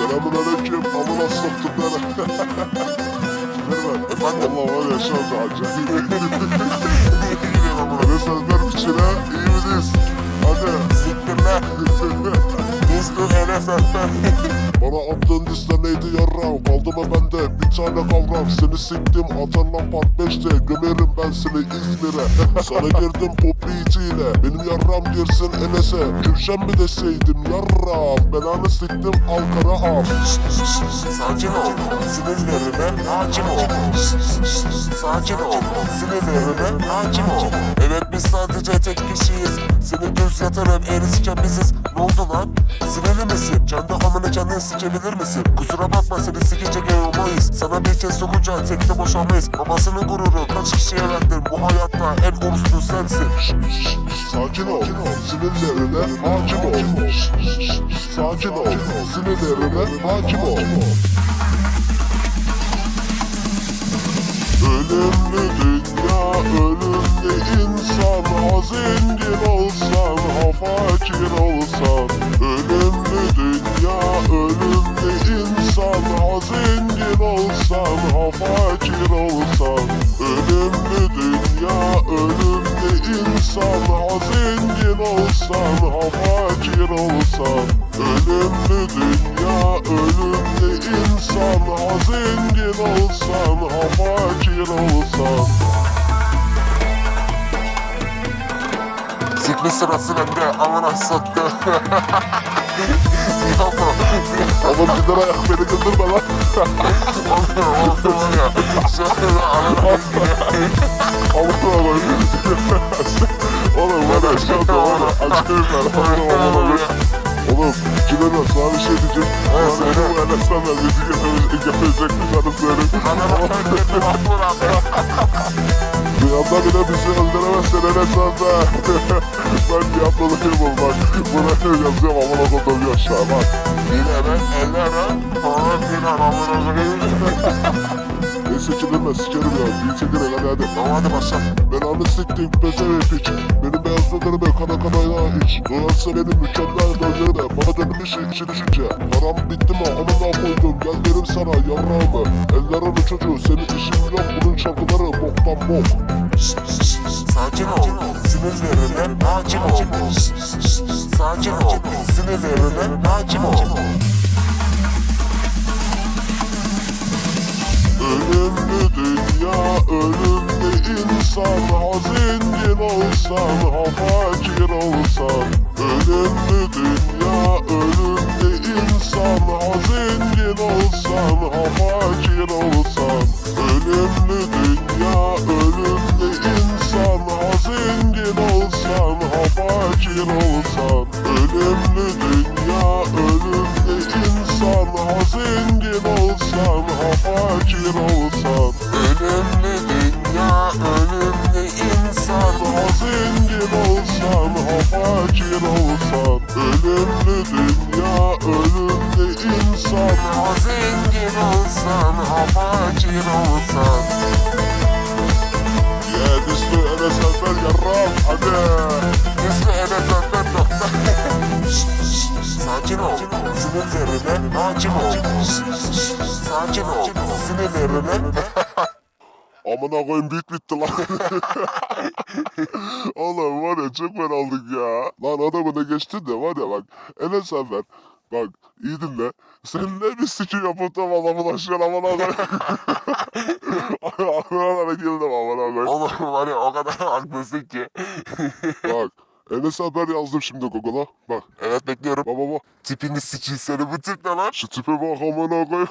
Selamun aleyküm. Amına soktum beni. Merhaba. Efendim? Allah var ya şu anda acayip. Ne sözler içine iyi miyiz? Hadi. Siktir lan. NFF'den. Bana attığın liste neydi yarram? Kaldı mı bende bir tane kavram Seni siktim atarlan part 5'te Gömerim ben seni İzmir'e Sana girdim pop beatiyle Benim yarram girsin Enes'e Kürşen mi deseydim yarram Belanı siktim Ankara am Sakin ol. Sinirlerine hakim ol. Sakin ol. Sinirlerine hakim ol. Evet biz sadece tek kişiyiz. Seni düz yatırıp erisiken biziz. Ne oldu lan? Sinirli misin? Kendi amına kendin sikebilir misin? Kusura bakma seni sikecek olmayız. Sana bir kez sokunca tek de boşamayız. Babasının gururu kaç kişiye verdin? Bu hayatta en uğursuz sensin. Sakin ol. Sinirlerine hakim ol. Sakin ol. Sinirlerine hakim ol. Ölümlü dünya, ölümlü insan. Zengin olsan, ha fakir olsan insan Ha zengin olsan, ha fakir olsan Ölümlü dünya, ölümlü insan Ha zengin olsan, ha fakir olsan Sikme sırası bende amına. Yapma. Oğlum bir lira ayak beni güldürme lan Oğlum oldu var ya. Şöyle amına Allah'ım oğlum Oğlum şu anda var ya acayip ben Oğlum oğlum Oğlum ben sana bir şey diyeceğim? Bana söyle. bu Enes'ten müzik getirecek getirecek bir tane söyleyeyim Rüyamda bile bizi öldüremezsin Enes abi Ben yapmalıyım bak Buna yazıyorum amına kodum yaşa bak. Dileme, elleme, bana koyayım. Kilinme sikerim ya. Bir çekin hadi hadi. Tamam hadi başla. Ben anı siktim pezevenk piç Benim beyazlıklarımı kana kana ya hiç Dolayısıyla benim mükemmel bölgelerime Bana dönmüş içi düşünce Param bitti mi amına koydum. Gel derim sana yarrağımı. Ellerimin çocuğu senin işin yok. Bunun çakıları boktan bok. Sakin ol, sinirlerine hakim ol. Sakin ol, sinirlerine hakim ol. Olsan ha fakir olsan. Ölümlü dünya ölümlü insan. Ha zengin olsan ha fakir olsan. Ölümlü dünya ölümlü insan. Ha zengin olsan ha fakir olsan. Ölümlü dünya ölümlü insan. Ha zengin olsan ha fakir olsan fakir olsan Ölümlü dünya ölümlü insan Ha zengin olsan, ha fakir olsan. Ya düştü Enes Alper yarram hadi Üstü edebiyatlar nokta. Sakin ol, sinirlerine hakim ol. Sakin ol, sinirlerine Amına koyayım beat bitti lan. Oğlum var ya çok ben aldık ya. Lan adamına geçti de var ya bak Enes Alper Bak iyi dinle. Sen ne bir sikim yapıp da valla bulaşıyorsun amına koyayım. Amına güldüm amına koyayım. Oğlum var ya o kadar haklısın ki. Bak Enes Alper yazdım şimdi Google'a. Bak. Evet bekliyorum. baba baba. Tipini sikil seni bu tip ne lan? Şu tipe bak amına koyayım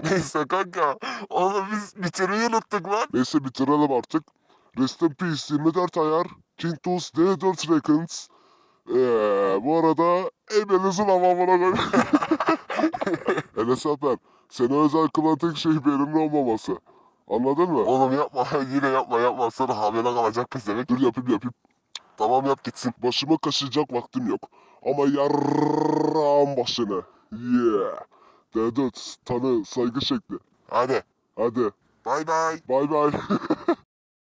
Neyse kanka. Oğlum biz bitirmeyi unuttuk lan. Neyse bitirelim artık Rest in Peace 24 ayar King Tools D4 Records ee, bu arada emelinizin amamına koyayım Enes Alper seni özel kılan tek şey benimle olmaması Anladın mı? Oğlum yapma yine yapma yapma sonra hamile kalacak pezevenk. Dur yapayım yapayım Tamam yap gitsin. Başıma kaşıyacak vaktim yok Ama Yeah D4 tanı saygı şekli Hadi. Hadi Bay bay. bay bay